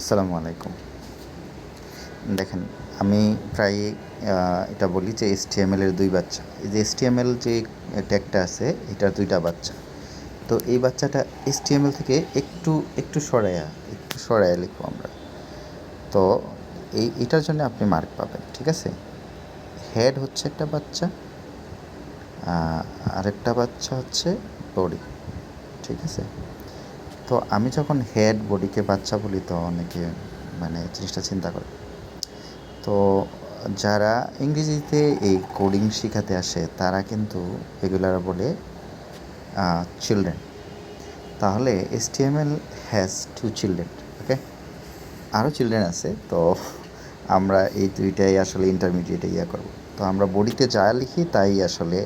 আসসালামু আলাইকুম। দেখেন, আমি প্রায় এটা বলি যে এস এর দুই বাচ্চা। এই যে এস যে ট্যাগটা আছে, এটার দুইটা বাচ্চা। তো এই বাচ্চাটা এস থেকে একটু একটু সরাইয়া একটু সরাইয়া লিখব আমরা। তো এই, এটার জন্য আপনি মার্ক পাবেন, ঠিক আছে? হেড হচ্ছে একটা বাচ্চা আরেকটা বাচ্চা হচ্ছে বডি ঠিক আছে? তো আমি যখন হেড বডিকে বাচ্চা বলি, তো অনেকে মানে জিনিসটা চিন্তা করে। তো যারা ইংরেজিতে এই কোডিং শেখাতে আসে, তারা কিন্তু এগুলার বলে চিলড্রেন তাহলে S T M L has two children okay আরও চিলড্রেন আছে, তো আমরা এই দুইটাই আসলে ইন্টারমিডিয়েটে ইয়া করব। তো আমরা বডিতে যা লিখি, তাই আসলে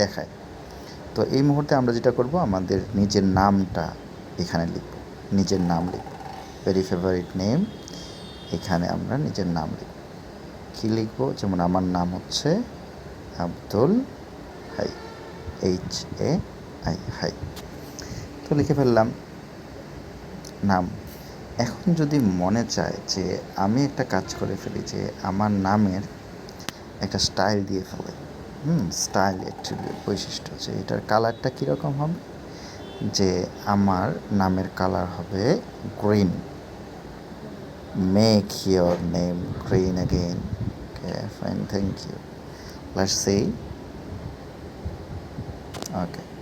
দেখায়। তো এই মুহূর্তে আমরা যেটা করব, আমাদের নিজের নামটা এখানে লিখব, নিজের নাম লিখব। ভেরি ফেভারিট নেম এখানে আমরা নিজের নাম লিখব। কী লিখব? যেমন আমার নাম হচ্ছে Abdul Hai H A I Hai. তো লিখে ফেললাম নাম। এখন যদি মনে চায় যে আমি একটা কাজ করে ফেলি, যে আমার নামের একটা স্টাইল দিয়ে ফেলে, হুম স্টাইল অ্যাকচুয়ালি বৈশিষ্ট্য, যে এটার কালারটা কীরকম হবে? যে আমার নামের কালার হবে green make your name green again okay fine thank you let's see okay